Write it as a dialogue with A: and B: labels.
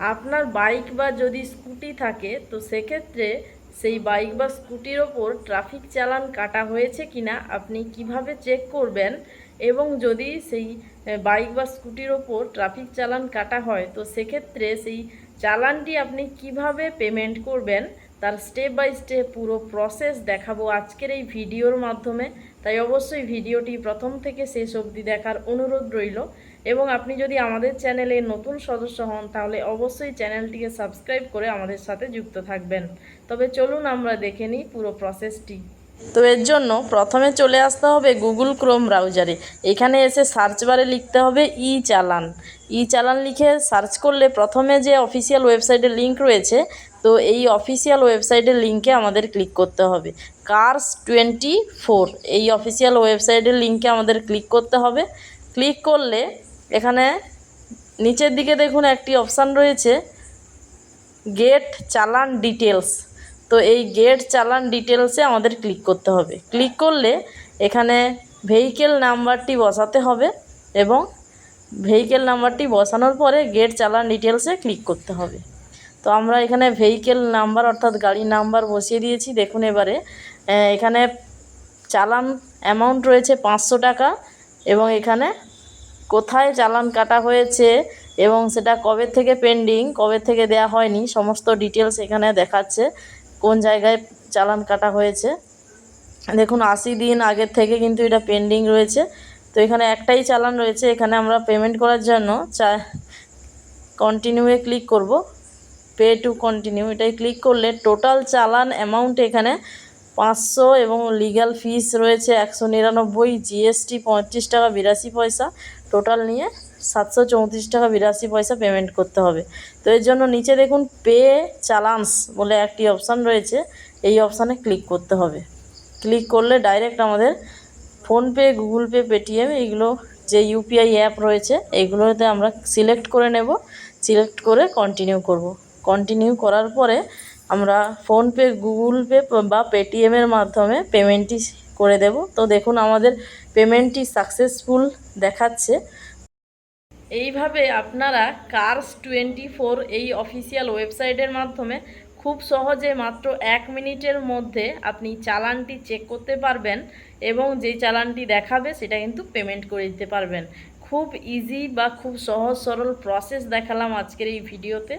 A: আপনার বাইক বা যদি স্কুটি থাকে, তো সেক্ষেত্রে সেই বাইক বা স্কুটির ওপর ট্রাফিক চালান কাটা হয়েছে কিনা, আপনি কীভাবে চেক করবেন? এবং যদি সেই বাইক বা স্কুটির ওপর ট্রাফিক চালান কাটা হয়, তো সেক্ষেত্রে সেই চালানটি আপনি কীভাবে পেমেন্ট করবেন? তার স্টেপ বাই স্টেপ পুরো প্রসেস দেখাবো আজকের এই ভিডিওর মাধ্যমে। তাই অবশ্যই ভিডিওটি প্রথম থেকে শেষ অবধি দেখার অনুরোধ রইল। এবং আপনি যদি আমাদের চ্যানেলে নতুন সদস্য হন, তাহলে অবশ্যই চ্যানেলটিকে সাবস্ক্রাইব করে আমাদের সাথে যুক্ত থাকবেন। তবে চলুন আমরা দেখে নিই পুরো প্রসেসটি তো এর জন্য প্রথমে চলে আসতে হবে গুগল ক্রোম ব্রাউজারে এখানে এসে সার্চ বারে লিখতে হবে ই চালান ই চালান লিখে সার্চ করলে প্রথমে যে অফিসিয়াল ওয়েবসাইটের লিঙ্ক রয়েছে, তো এই অফিসিয়াল ওয়েবসাইটের লিঙ্কে আমাদের ক্লিক করতে হবে। কার্স টোয়েন্টি ফোর এই অফিসিয়াল ওয়েবসাইটের লিঙ্কে আমাদের ক্লিক করতে হবে। ক্লিক করলে এখানে নিচের দিকে দেখুন একটি অপশান রয়েছে, গেট চালান ডিটেলস তো এই গেট চালান ডিটেলসে আমাদের ক্লিক করতে হবে। ক্লিক করলে এখানে ভেহিকেল নাম্বারটি বসাতে হবে এবং ভেহিকেল নাম্বারটি বসানোর পরে গেট চালান ডিটেলসে ক্লিক করতে হবে। তো আমরা এখানে ভেহিকেল নাম্বার অর্থাৎ গাড়ির নাম্বার বসিয়ে দিয়েছি। দেখুন এবারে এখানে চালান অ্যামাউন্ট রয়েছে পাঁচশো টাকা এবং এখানে কোথায় চালান কাটা হয়েছে এবং সেটা কবে থেকে পেন্ডিং কবে থেকে দেয়া হয়নি, সমস্ত ডিটেলস এখানে দেখাচ্ছে, কোন জায়গায় চালান কাটা হয়েছে। দেখুন, আশি দিন আগের থেকে কিন্তু এটা পেন্ডিং রয়েছে। তো এখানে একটাই চালান রয়েছে, এখানে আমরা পেমেন্ট করার জন্য চা কন্টিনিউয়ে ক্লিক করব। পে টু কন্টিনিউ এটাই ক্লিক করলে টোটাল চালান অ্যামাউন্ট এখানে পাঁচশো এবং লিগ্যাল ফিস রয়েছে একশো নিরানব্বই জিএসটি পঁয়ত্রিশ টাকা বিরাশি পয়সা। টোটাল নিয়ে সাতশো চৌত্রিশ টাকা বিরাশি পয়সা পেমেন্ট করতে হবে। তো এর জন্য নিচে দেখুন পে চালান্স বলে একটি অপশান রয়েছে। এই অপশানে ক্লিক করতে হবে। ক্লিক করলে ডাইরেক্ট আমাদের ফোনপে গুগল পে পেটিএম এইগুলো যে ইউপিআই অ্যাপ রয়েছে এইগুলোতে আমরা সিলেক্ট করে নেব। সিলেক্ট করে কন্টিনিউ করব। কন্টিনিউ করার পরে আমরা ফোনপে গুগল পে বা পেটিএমের মাধ্যমে পেমেন্টটি করে দেব। তো দেখুন, আমাদের পেমেন্টটি সাকসেসফুল দেখাচ্ছে। এইভাবে আপনারা কার্স টোয়েন্টি ফোর এই অফিসিয়াল ওয়েবসাইটের মাধ্যমে খুব সহজে মাত্র এক মিনিটের মধ্যে আপনি চালানটি চেক করতে পারবেন এবং যে চালানটি দেখাবে সেটা কিন্তু পেমেন্ট করে দিতে পারবেন। খুব ইজি বা খুব সহজ সরল প্রসেস দেখালাম আজকের এই ভিডিওতে।